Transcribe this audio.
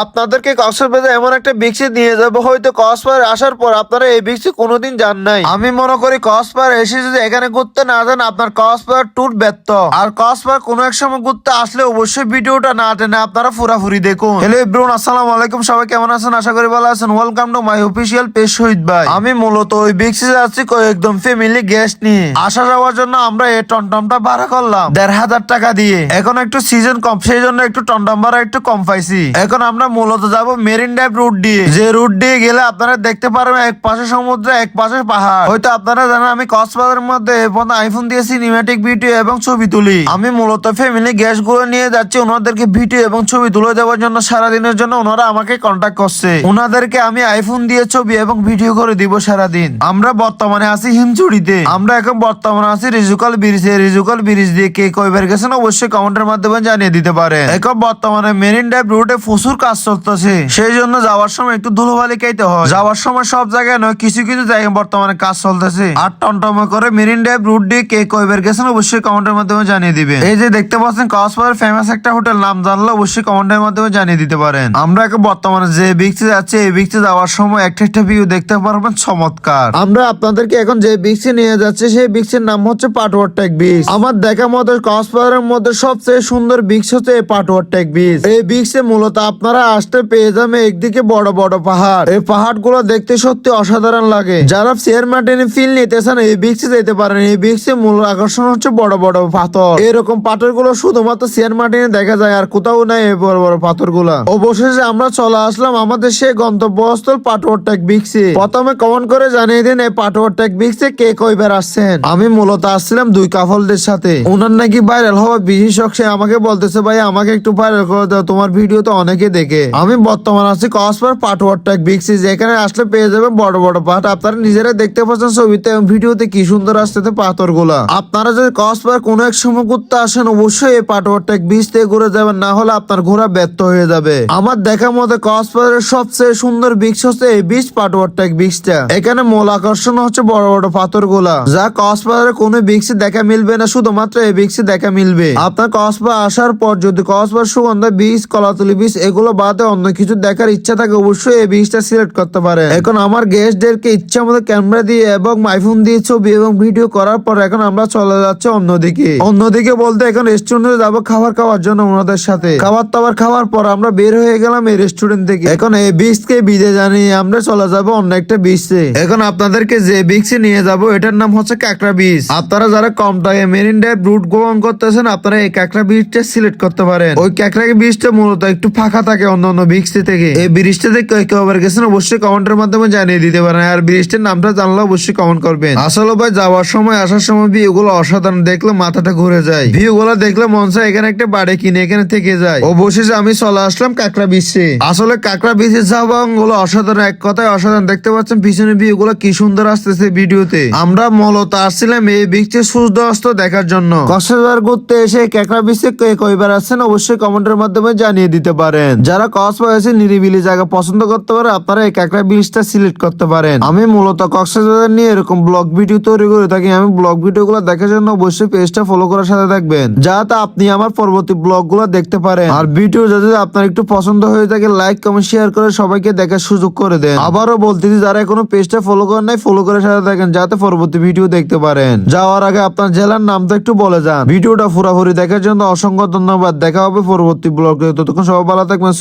আপনাদেরকে কক্সবাজার এমন একটা বিক্সি নিয়ে যাব, হয়তো কক্সবাজার আসার পর আপনারা এই বিক্সি কোনোদিন যান নাই। আমি মনে করি কক্সবাজার এসে যদি এখানে ঘুরতে না যান, আপনার কক্সবাজার ট্যুর ব্যর্থ। আর কক্সবাজার কোনো এক সময় ঘুরতে আসলে অবশ্যই ভিডিওটা না টেনে আপনারা ফুরাফুরি দেখুন। হ্যালো ইব্রুন আসসালামু আলাইকুম। সবাই কেমন আছেন? আশা করি ভালো আছেন। Welcome to my official page Shahid ভাই। আমি মূলত ওই বিক্সি যাচ্ছি একদম ফ্যামিলি গেস্ট নিয়ে। আসা যাওয়ার জন্য আমরা এই টমটমটা ভাড়া করলাম। দেড় হাজার টাকা দিয়ে। এখন একটু সিজন কম, সেই জন্য একটু টমটম ভাড়া একটু কম পাইছি। এখন আমরা মূলত যাব মেরিন ড্রাইভ রুট দিয়ে। যে রুট দিয়ে গেলে আপনারা দেখতে পারবেন এক পাশে সমুদ্র, এক পাশে পাহাড়। হয়তো আপনারা জানেন, আমি কক্সবাজারের মধ্যে আইফোন দিয়ে সিনেমেটিক ভিডিও এবং ছবি তুলি। আমি মূলত ফ্যামিলি গ্যাসগুলো নিয়ে যাচ্ছি, ওনাদেরকে ভিডিও এবং ছবি তুলে দেওয়ার জন্য, সারাদিনের জন্য ওনারা আমাকে কন্ট্যাক্ট করছে। ওনাদেরকে আমি আইফোন দিয়ে ছবি এবং ভিডিও করে দিব সারাদিন। আমরা বর্তমানে আছি হিমচুড়িতে আমরা এখন বর্তমানে আছি রিজুকাল ব্রিজে। রিজুকাল ব্রিজ দিয়ে কে কয়বার গেছেন অবশ্যই কমেন্টের মাধ্যমে জানিয়ে দিতে পারে এখন বর্তমানে মেরিন ড্রাইভ রুটে প্রচুর কাজ চলতেছে। সেই জন্য যাওয়ার সময় একটু ধুলোবালি খাইতে হয়। যাওয়ার সময় সব জায়গায় নয় কিছু কিছু জায়গায় বর্তমানে কাজ চলতেছে। আর টমটমে করে মেরিন ড্রাইভ রুট দিয়ে কে কয়বার গেছেন অবশ্যই কমেন্টের মাধ্যমে জানিয়ে দিবে এই যে দেখতে পাচ্ছেন কক্সবাজার ফেমাস একটা হোটেল নাম জানলে অবশ্যই কমেন্টের মাধ্যমে জানিয়ে দিতে পারেন। আমরা এখন বর্তমানে যে বিচে যাচ্ছি এই বিচে যাওয়ার সময় একটা একটা ভিউ দেখতে পারবেন চমৎকার। আমরা আপনাদেরকে এখন যে বিচে নিয়ে যাচ্ছি সেই বিচের নাম হচ্ছে পাটওয়ার টেক বিচ আমার দেখা মতো কক্সবাজারের মধ্যে সবচেয়ে সুন্দর বিক্স হচ্ছে এই পাটওয়ার টেক বিচ এই বিচে মূলত আপনারা আসতে পেয়ে যাবেন একদিকে বড় বড় পাহাড়। এই পাহাড়গুলো দেখতে সত্যি অসাধারণ লাগে। যারা শেয়ার মার্টিনে ফিল নিতে চান, এই বিচে যেতে পারেন। এই বিচে মূল আকর্ষণ হচ্ছে বড় বড় পাথর। এরকম পাথরগুলো শুধুমাত্র শেয়ার মার্টিনে দেখা যায়, আর কোথাও নাই এই বড় বড় পাথরগুলা অবশেষে আমরা চলে আসলাম আমাদের সেই গন্তব্যস্থল পাটওয়ার টেক বিক্সে। প্রথমে কমেন্ট করে জানিয়ে দিন, এই পাটওয়ার টেক বিক্সে কে কয়বার আসছেন? আমি মূলত আসছিলাম দুই কাফলদের সাথে। ওনার নাকি ভাইরাল হওয়া বিশেষক সে আমাকে বলতেছে, ভাই, আমাকে একটু ভাইরাল করে দাও। তোমার ভিডিও তো অনেকে দেখে আমি বর্তমান আছি কসবার পাটওয়ার টেক বিক্সি যেখানে আসলে পেয়ে যাবে বড় বড় পাট। আপনারা নিজেরা দেখতে পাচ্ছেন ছবিতে এবং ভিডিওতে কি সুন্দর আসতেছে পাথরগুলা আপনারা যদি কসবার কোনো এক সময় ঘুরতে আসেন, অবশ্যই এই পাটওয়ার টেক বিচ থেকে ঘুরে যাবেন, না হলে আপনার ঘোরা ব্যর্থ হয়ে যাবে। আমার দেখা মতে কক্সবাজারের সবচেয়ে সুন্দর বিচ হচ্ছে এই বিচ পাটওয়ার টেক বিচটা এখানে মূল আকর্ষণ হচ্ছে বড় বড় পাথরগুলা যা কক্সবাজারের কোনো বিক্সে দেখা মিলবে না, শুধুমাত্র এই বিক্সে দেখা মিলবে। আপনার কক্সবাজার আসার পর যদি কক্সবাজার, সুগন্ধা বিচ কলাতলি বিচ এগুলো বাদে অন্য কিছু দেখার ইচ্ছা থাকে অবশ্যই এই বিচটা সিলেক্ট করতে পারে। এখন আমার গেস্টদেরকে ইচ্ছা মতো ক্যামেরা দিয়ে এবং আইফোন দিয়ে ছবি এবং ভিডিও করার পর এখন আমরা চলে যাচ্ছি অন্যদিকে। অন্যদিকে বলতে এখন রেস্টুরেন্টে যাব খাবার খাওয়ার জন্য ওনাদের সাথে। খাবার টাবার খাওয়ার পর আমরা বের হয়ে গেলাম এই রেস্টুরেন্ট থেকে। এখন এই বিচকে বিদে জানিয়ে আমরা চলে যাব অন্য একটা বিচে এখন আপনাদেরকে যে বিচে নিয়ে যাব, এটার নাম হচ্ছে কাকড়া বিচ আপনারা যারা কম টাকা মেরিন ড্রাইভ রুট গ্রহণ করতেছেন, আপনারা এই কাকড়া বিচটা সিলেক্ট করতে পারেন। ওই কাকড়া বিচটা মূলত একটু ফাঁকা থাকে অন্য অন্য বিচে থেকে। এই ব্রিজটা থেকে কেউ আবার গেছেন অবশ্যই কমেন্টের মাধ্যমে জানিয়ে দিতে পারেন। আর ব্রিজটার নামটা জানলে অবশ্যই কমেন্ট করবেন। আসলে ভাই যাওয়ার সময় আসার সময় অসাধারণ দেখলে মাথাটা ঘুরে যায়। ভিউ গুলো দেখলে মন চায় এখানে একটা বাড়ি কিনে এখানে থেকে যায়। অবশেষে আমি চলে আসলাম কাকড়া বিচে আসলে কাকড়া বিচে যাওয়া গুলো অসাধারণ এক কথায় অসাধারণ। দেখতে পাচ্ছেন পিছনে ভিউ গুলো কি সুন্দর আসতেছে ভিডিওতে। আমরা মূলত আসছিলাম এই বিচে সূর্য অস্ত দেখার জন্য। কক্সবাজার ঘুরতে এসে কাকড়া বিচে কয়বার আসছেন অবশ্যই কমেন্টের মাধ্যমে জানিয়ে দিতে পারেন। যারা কক্সবাজার এসে নিরিবিলি জায়গা পছন্দ করতে পারে, আপনারা এই কাকড়া বিচটা সিলেক্ট করতে পারেন। আমি মূলত কক্সবাজার নিয়ে এরকম ব্লগ ভিডিও তৈরি করে থাকি। আমি ব্লগ ভিডিও গুলো দেখার জন্য অবশ্যই পেজটা ফলো করার সাথে থাকবেন, যাতে আপনি আমার পরবর্তী ব্লগগুলো দেখতে পারেন। আর ভিডিও যদি আপনার একটু পছন্দ হয়ে থাকে লাইক কমেন্ট শেয়ার করে সবাইকে দেখার সুযোগ করে দেন। আবারও বলতেছি যারা এখনও পেজটা ফলো করেন নাই ফলো করে সাথে থাকেন, যাতে পরবর্তী ভিডিও দেখতে পারেন। যাওয়ার আগে আপনার জেলার নামটা একটু বলে যান। ভিডিওটা পুরাপুরি দেখার জন্য অসংখ্য ধন্যবাদ। দেখা হবে পরবর্তী ব্লগে। ততক্ষণ সবাই ভালো থাকবেন